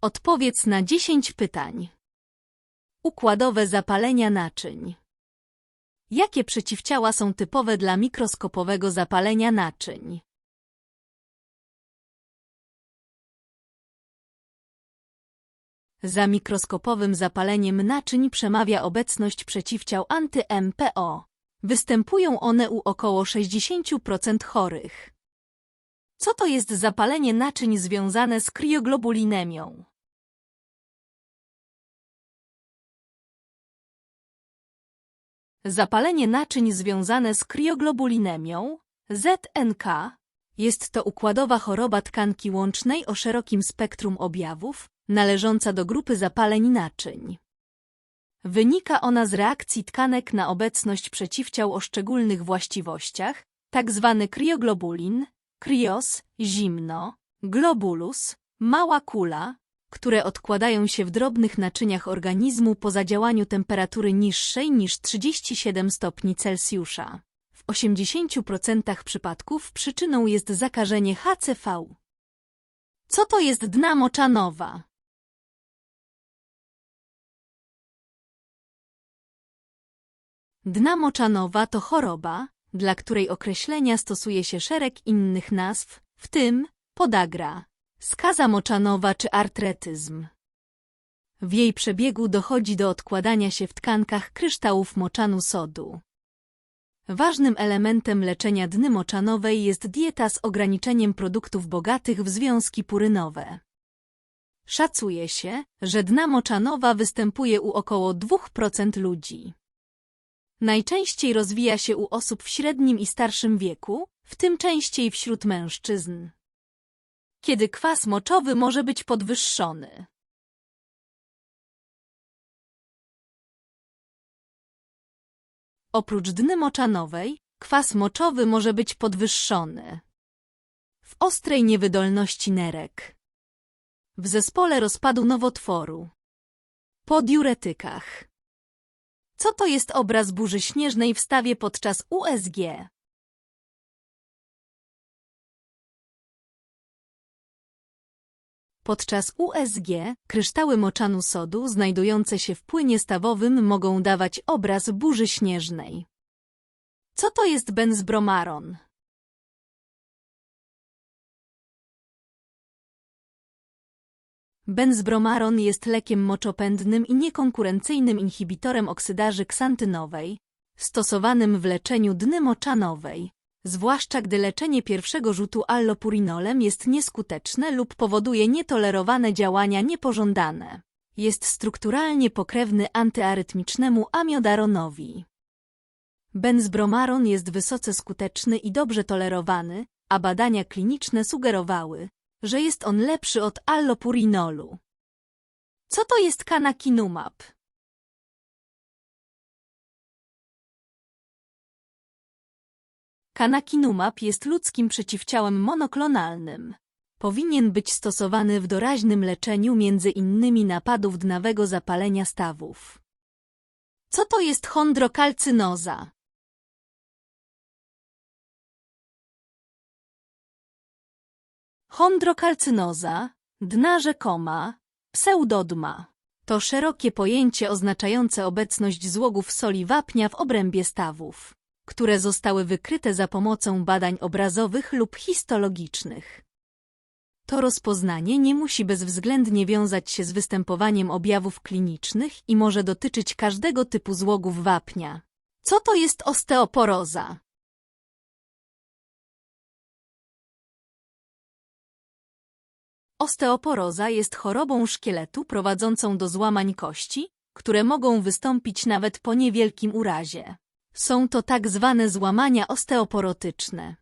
Odpowiedz na 10 pytań. Układowe zapalenia naczyń. Jakie przeciwciała są typowe dla mikroskopowego zapalenia naczyń? Za mikroskopowym zapaleniem naczyń przemawia obecność przeciwciał anty-MPO. Występują one u około 60% chorych. Co to jest zapalenie naczyń związane z krioglobuliniemią? Zapalenie naczyń związane z krioglobuliniemią, ZNK, jest to układowa choroba tkanki łącznej o szerokim spektrum objawów, należąca do grupy zapaleń naczyń. Wynika ona z reakcji tkanek na obecność przeciwciał o szczególnych właściwościach, tzw. krioglobulin, krios, zimno, globulus, mała kula, które odkładają się w drobnych naczyniach organizmu po zadziałaniu temperatury niższej niż 37 stopni Celsjusza. W 80% przypadków przyczyną jest zakażenie HCV. Co to jest dna moczanowa? Dna moczanowa to choroba, dla której określenia stosuje się szereg innych nazw, w tym podagra, skaza moczanowa czy artretyzm. W jej przebiegu dochodzi do odkładania się w tkankach kryształów moczanu sodu. Ważnym elementem leczenia dny moczanowej jest dieta z ograniczeniem produktów bogatych w związki purynowe. Szacuje się, że dna moczanowa występuje u około 2% ludzi. Najczęściej rozwija się u osób w średnim i starszym wieku, w tym częściej wśród mężczyzn. Kiedy kwas moczowy może być podwyższony. Oprócz dny moczanowej, kwas moczowy może być podwyższony. W ostrej niewydolności nerek. W zespole rozpadu nowotworu. Po diuretykach. Co to jest obraz burzy śnieżnej w stawie podczas USG? Podczas USG kryształy moczanu sodu znajdujące się w płynie stawowym mogą dawać obraz burzy śnieżnej. Co to jest benzbromaron? Benzbromaron jest lekiem moczopędnym i niekonkurencyjnym inhibitorem oksydaży ksantynowej, stosowanym w leczeniu dny moczanowej, zwłaszcza gdy leczenie pierwszego rzutu allopurinolem jest nieskuteczne lub powoduje nietolerowane działania niepożądane. Jest strukturalnie pokrewny antyarytmicznemu amiodaronowi. Benzbromaron jest wysoce skuteczny i dobrze tolerowany, a badania kliniczne sugerowały, że jest on lepszy od allopurinolu. Co to jest kanakinumab? Kanakinumab jest ludzkim przeciwciałem monoklonalnym. Powinien być stosowany w doraźnym leczeniu innymi napadów dnawego zapalenia stawów. Co to jest chondrokalcynoza? Chondrokalcynoza, dna rzekoma, pseudodma. To szerokie pojęcie oznaczające obecność złogów soli wapnia w obrębie stawów, które zostały wykryte za pomocą badań obrazowych lub histologicznych. To rozpoznanie nie musi bezwzględnie wiązać się z występowaniem objawów klinicznych i może dotyczyć każdego typu złogów wapnia. Co to jest osteoporoza? Osteoporoza jest chorobą szkieletu prowadzącą do złamań kości, które mogą wystąpić nawet po niewielkim urazie. Są to tak zwane złamania osteoporotyczne.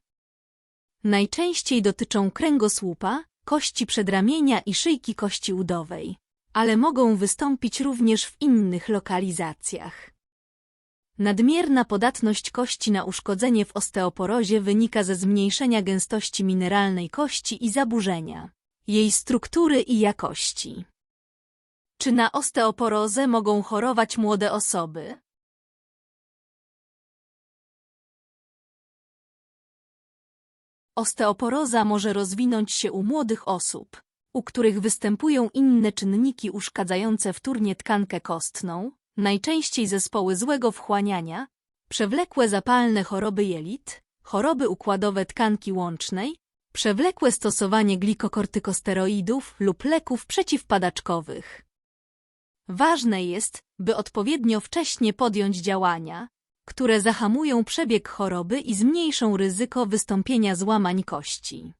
Najczęściej dotyczą kręgosłupa, kości przedramienia i szyjki kości udowej, ale mogą wystąpić również w innych lokalizacjach. Nadmierna podatność kości na uszkodzenie w osteoporozie wynika ze zmniejszenia gęstości mineralnej kości i zaburzenia jej struktury i jakości. Czy na osteoporozę mogą chorować młode osoby? Osteoporoza może rozwinąć się u młodych osób, u których występują inne czynniki uszkadzające wtórnie tkankę kostną, najczęściej zespoły złego wchłaniania, przewlekłe zapalne choroby jelit, choroby układowe tkanki łącznej, przewlekłe stosowanie glikokortykosteroidów lub leków przeciwpadaczkowych. Ważne jest, by odpowiednio wcześnie podjąć działania, które zahamują przebieg choroby i zmniejszą ryzyko wystąpienia złamań kości.